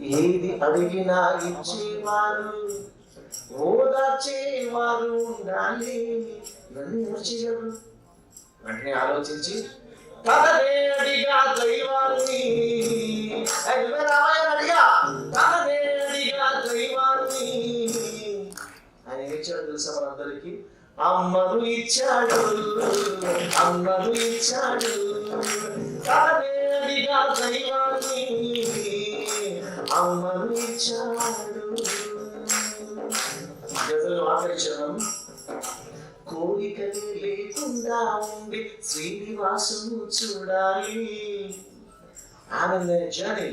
ఏది అడిగినా ఇచ్చేవారు ఓదార్చేవారు ఉండాలి. ఇవన్నీ ఎవరు చేయగలరు వెంటనే ఆలోచించి తననేడిగా దైవాన్ని. రామాయణ అడిగా? తననే దైవాన్ని. ఆయన ఇచ్చాడు తెలుసా మనందరికీ? అమ్మను ఇచ్చాడు అమ్మను ఇచ్చాడు. తననేడిగా దైవాన్ని. అమ్మను ఇచ్చాడు గజలు ఆకర్షణం కోరికలు లేకుండా ఉండి శ్రీనివాసును చూడాలి. ఆనంద journey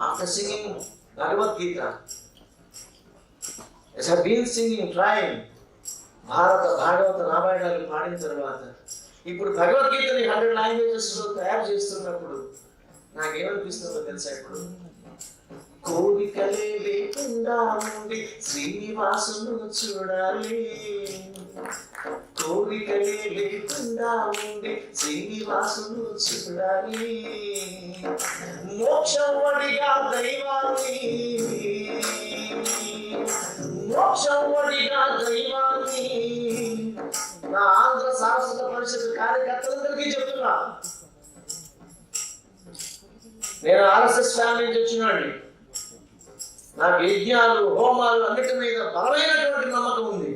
after singing Bhagavad Gita. Yes been singing train Bharata Bhagavata రామాయణాలు పాడిన తర్వాత ఇప్పుడు భగవద్గీతని హండ్రెడ్ లాంగ్వేజెస్లో తయారు చేస్తున్నప్పుడు నాకేమనిపిస్తుందో తెలుసా ఇప్పుడు? కోరికలే లేకుండా ఉండి శ్రీనివాసును చూడాలి. కోరికలే లేకుండా ఉండి శ్రీనివాసును చూడాలి. మోక్షవడిగా దైవాన్ని. మోక్షవడిగా దైవాన్ని. నా ఆంధ్ర సారస్వత పరిషత్ కార్యకర్తలందరికీ చెప్తున్నా. నేను ఆర్ఎస్ఎస్ ఫ్యామిలీ నుంచి వచ్చినాడు. నాకు యజ్ఞాలు హోమాలు అన్నిటి మీద బలమైనటువంటి నమ్మకం ఉంది.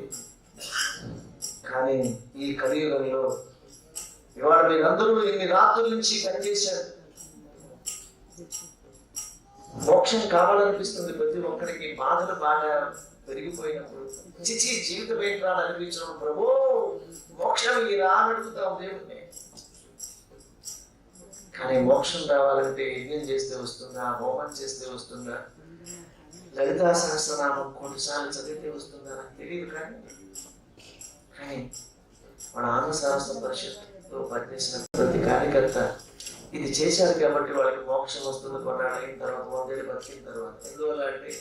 కానీ ఈ కలియుగంలో ఇవాళ మీరందరూ ఇన్ని రాత్రుల నుంచి పనిచేశారు మోక్షం కావాలనిపిస్తుంది ప్రతి ఒక్కరికి. బాధలు బాగా పెరిగిపోయినప్పుడు చిచి జీవితం ఏంటి రా ప్రభు మోక్షం ఈ రా అని అడుగుతాం దేవుణ్ణి. కానీ మోక్షం రావాలంటే యజ్ఞం చేస్తే వస్తుందా? హోమం చేస్తే వస్తుందా? లలితా సహస్రనామం కొన్నిసార్లు చదివితే వస్తుందా నాకు తెలియదు కానీ కానీ మన ఆంధ్ర సహస్ర పరిషత్లో పనిచేసిన ప్రతి కార్యకర్త ఇది చేశారు కాబట్టి వాళ్ళకి మోక్షం వస్తుంది కొన్నాళ్ళు తర్వాత వందేళ్ళు బతికిన తర్వాత. ఎందువల్ల అంటే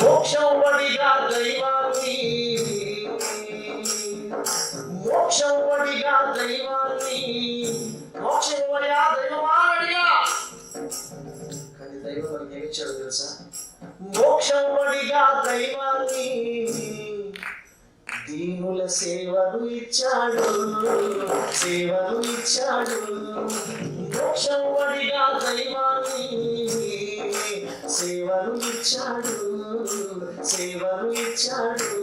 మోక్షం వడిగా దైవాన్ని మోక్షం వడిగా దైవాన్ని మోక్షం దైవమానడిగా. కానీ దైవం మనకి తెలుసా? మోక్షముడిగా దైవాన్ని దీనుల సేవలు ఇచ్చాడు. సేవలు ఇచ్చాడు. మోక్షముడిగా దైవాన్ని సేవలు ఇచ్చాడు. సేవలు ఇచ్చాడు.